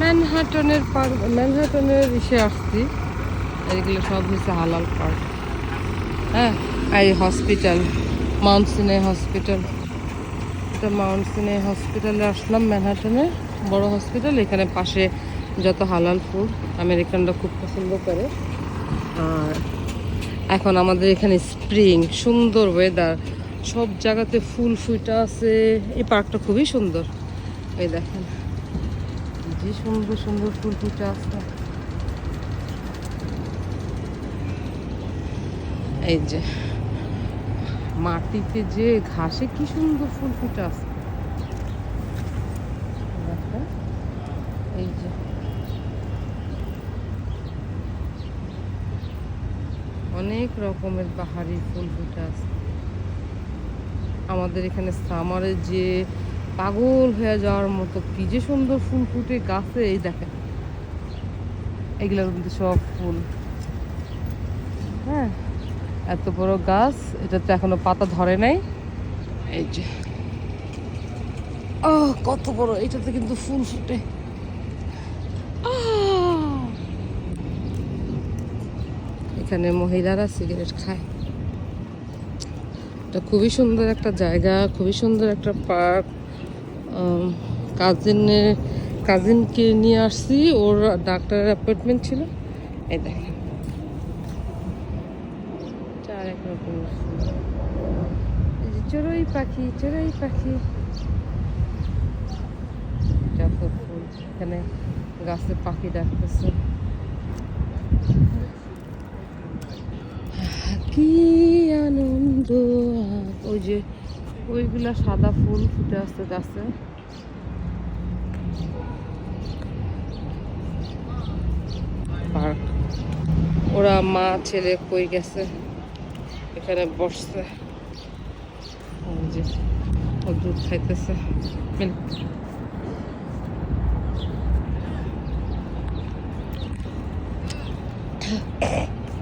ম্যানহাটনের park ম্যানহাটনের ইসে আসছি। এইগুলো সব হচ্ছে হালাল পার্ক হ্যাঁ এই হসপিটাল মাউন্ট সিনে হসপিটাল এটা মাউন্ট সিনে হসপিটালে আসলাম ম্যানহাটনে বড় হসপিটাল এখানে পাশে যত হালাল ফুড আমেরিকানরা খুব পছন্দ করে। আর এখন আমাদের এখানে স্প্রিং সুন্দর ওয়েদার সব জায়গাতে ফুল ফুইটা আছে। এই পার্কটা খুবই সুন্দর। এই দেখেন। যে সুন্দর সুন্দর ফুল ফুটে আছে এই যে, মাটিতে যে ঘাসে কি সুন্দর ফুল ফুটে আছে এই যে। অনেক রকমের বাহারি ফুল ফুটে আছে আমাদের এখানে সামারে যে পাগল হয়ে যাওয়ার মতো কি যে সুন্দর ফুল ফুটে গাছে, এই দেখেন। এগুলো কিন্তু সব ফুল। হ্যাঁ এত বড় গাছ এটাতে এখনও পাতা ধরে নাই। এই যে। ও কত বড়, এটাতে কিন্তু ফুল ফুটে! এখানে মহিলারা সিগারেট খায়। এটা খুবই সুন্দর একটা জায়গা, খুবই সুন্দর একটা পার্ক। কাজিনের কাজিনকে নিয়ে আসছি, ওর ডাক্তারের অ্যাপয়েন্টমেন্ট ছিল। এই দেখেন। চার এক। চড়ুই পাখি চড়ুই পাখি। যত ফুল, এখানে গাছে পাখি ডাকতেছে। কি আনন্দ। ওই যে, ওইগুলা সাদা ফুল ফুটে আসছে গাছে। পার্ক ওরা মা ছেলে কই গেছে? এখানে বসছে। ও দুধ খাইতেছে।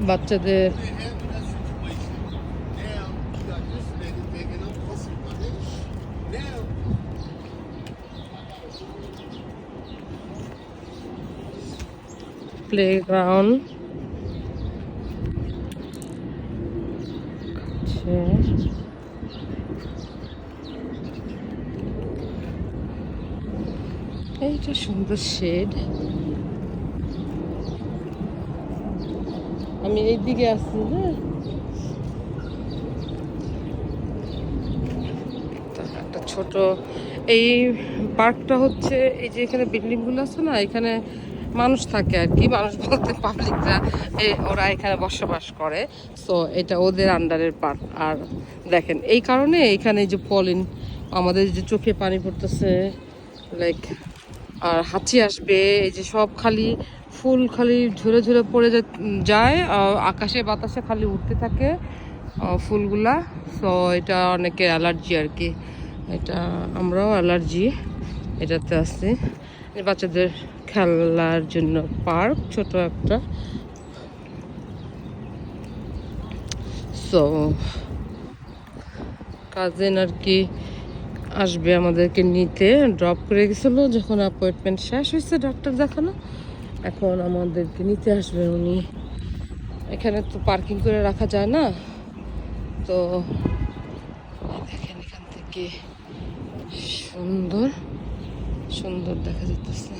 বাচ্চাদের প্লেগ্রাউন্ড এইটা সুন্দর শেড। আমি এই দিকে আসছি হ্যাঁ একটা ছোট এই পার্কটা হচ্ছে এই যে এখানে বিল্ডিংগুলো আছে না, এখানে মানুষ থাকে আর কি, মানুষ বলতে পাবলিকরা ওরা এখানে বসবাস করে। সো এটা ওদের আন্ডারের পার্ক আর দেখেন, এই কারণে এখানে যে পলিন আমাদের যে চোখে পানি পড়তেছে লাইক আর হাঁচি আসবে, এই যে সব খালি ফুল খালি ঝরে ঝরে পড়ে যায় আকাশে বাতাসে খালি উঠতে থাকে ফুলগুলা। সো এটা অনেকের অ্যালার্জি আর কি। এটা আমরাও অ্যালার্জি এটাতে এই বাচ্চাদের খেলার জন্য পার্ক, ছোট একটা। সো কাজিন আর কি আসবে আমাদেরকে নিতে। ড্রপ করে গেছিল যখন অ্যাপয়েন্টমেন্ট শেষ হয়েছে ডাক্তার দেখানো। এখন আমাদেরকে নিতে আসবে উনি। এখানে তো পার্কিং করে রাখা যায় না। তো, দেখেন এখান থেকে সুন্দর। সুন্দর দেখা যেতেছে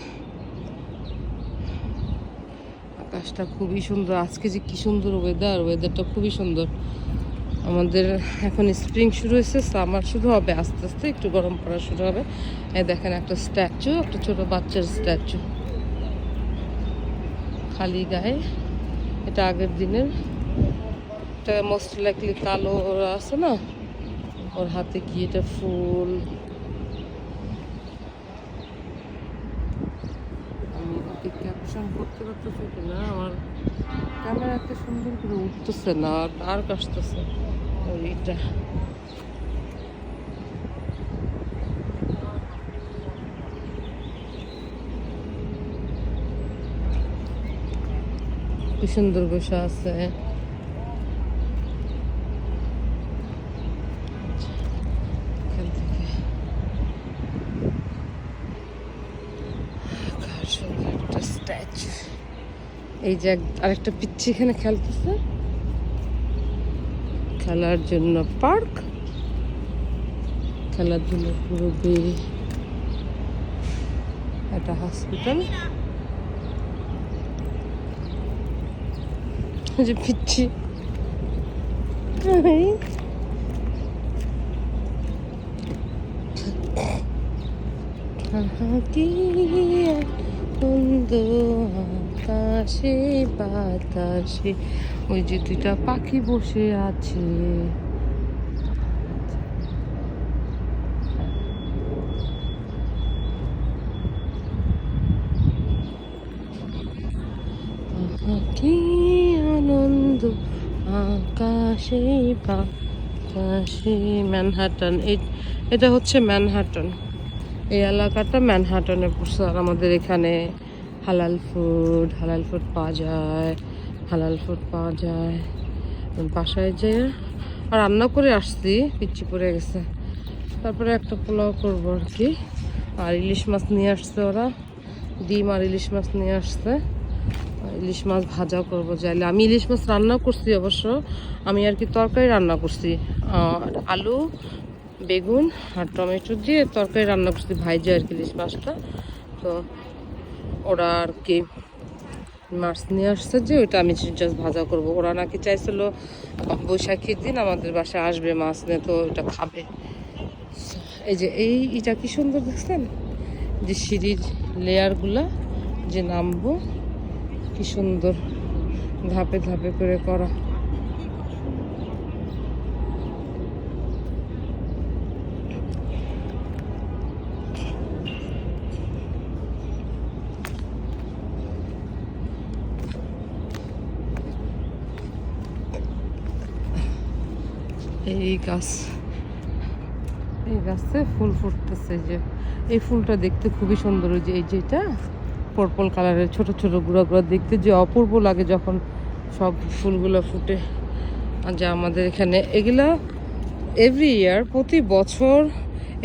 আকাশটা খুবই সুন্দর। আজকে যে কি সুন্দর ওয়েদার ওয়েদারটা খুবই সুন্দর। আমাদের এখন স্প্রিং শুরু হয়েছে সামার শুরু হবে, আস্তে আস্তে একটু গরম পড়া শুরু হবে। এই দেখেন একটা স্ট্যাচু একটা ছোট বাচ্চার স্ট্যাচু খালি গায়ে। এটা আগের দিনের। এটা মোস্ট লাইকলি কালো ওরা আছে না? ওর হাতে কি এটা ফুল আমি এটাকে ক্যাপশন করতে করতেছি কিনা আমার ক্যামেরাতে সুন্দর করে উঠতেছে না ডার্ক আসতেছে ওইটা কি সুন্দর বসে আছে এখান থেকে আকাশ সুন্দর একটা স্ট্যাচু এই যে আরেকটা পিচ্ছি এখানে খেলতেছে। খেলার জন্য পার্ক। খেলাধুলো করবে একটা হসপিটাল যে পিচ্ছি। কি আনন্দ আকাশে বাতাসে। ওই যে দুইটা পাখি বসে আছে। কি আনন্দ, আকাশে, বাতাসে। ম্যানহাটন এটা হচ্ছে ম্যানহাটন এই এলাকাটা ম্যানহাটনে পড়ছে আর আমাদের এখানে হালাল ফুড হালাল ফুড পাওয়া যায়, হালাল ফুড পাওয়া যায়। বাসায় যে আর রান্না করে আসছি পিচ্ছি পড়ে গেছে। তারপরে একটা পোলাও করব আর কি। আর ইলিশ মাছ নিয়ে আসছে ওরা। ডিম আর ইলিশ মাছ নিয়ে আসছে। ইলিশ মাছ ভাজা করব চাইলে। আমি ইলিশ মাছ রান্না করছি অবশ্য। আমি আর কি তরকারি রান্না করছি। আলু, বেগুন আর টমেটো দিয়ে তরকারি রান্না করছি। ভাইজা আর কি ইলিশ মাছটা। তো ওরা আর কি মাছ নিয়ে আসছে যে, ওইটা আমি জাস্ট ভাজা করব। ওরা নাকি চাইছিল বৈশাখীর দিন আমাদের বাসায় আসবে মাছ নিয়ে, তো ওইটা খাবে। এই যে এই, এটা কি সুন্দর দেখছেন? যে সিঁড়ির লেয়ারগুলা যে নামবো, কি সুন্দর ধাপে ধাপে করে করা। এই গাছ। এই গাছে ফুল ফুটতেছে যে। এই ফুলটা দেখতে খুবই সুন্দর যে, এই যেটা পার্পল কালারের ছোট ছোট গুঁড়া গুঁড়া দেখতে যে অপূর্ব লাগে যখন সব ফুলগুলো ফুটে। যে আমাদের এখানে, এগুলা এভরি ইয়ার প্রতি বছর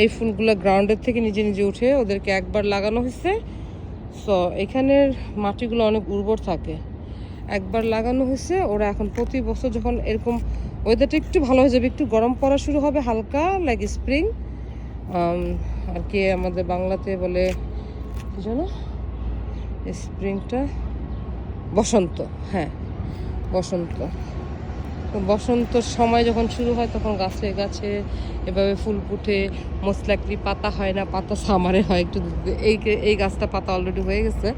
এই ফুলগুলো গ্রাউন্ডের থেকে নিজে নিজে উঠে ওদেরকে একবার লাগানো হয়েছে। সো এখানের মাটিগুলো অনেক উর্বর থাকে। একবার লাগানো হয়েছে, ওরা এখন প্রতি বছর যখন এরকম ওয়েদারটা একটু ভালো হয়ে যাবে, একটু গরম পড়া শুরু হবে হালকা লাইক স্প্রিং আর কি আমাদের বাংলাতে বলে, কি জানো স্প্রিংটা বসন্ত হ্যাঁ বসন্ত। বসন্তর সময় যখন শুরু হয়, তখন গাছে গাছে এভাবে ফুল ফুটে মোস্ট লাইকলি পাতা হয় না, পাতা সামারে হয়, একটু এই এই গাছটা পাতা অলরেডি হয়ে গেছে।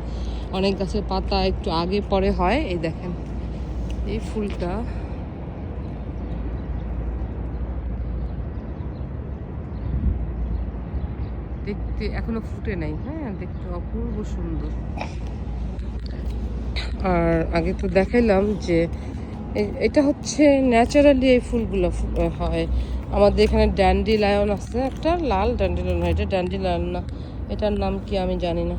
অনেক গাছের পাতা একটু আগে পরে হয়, এই দেখেন। এই ফুলটা দেখতে এখনও ফুটে নাই হ্যাঁ? দেখতে অপূর্ব সুন্দর। আর আগে তো দেখাইলাম যে এটা হচ্ছে ন্যাচারালি এই ফুলগুলো হয়। আমাদের এখানে ড্যান্ডি লায়ন আছে, একটা লাল ড্যান্ডি লায়ন এটা ড্যান্ডি লায়ন না, এটার নাম কি আমি জানি না।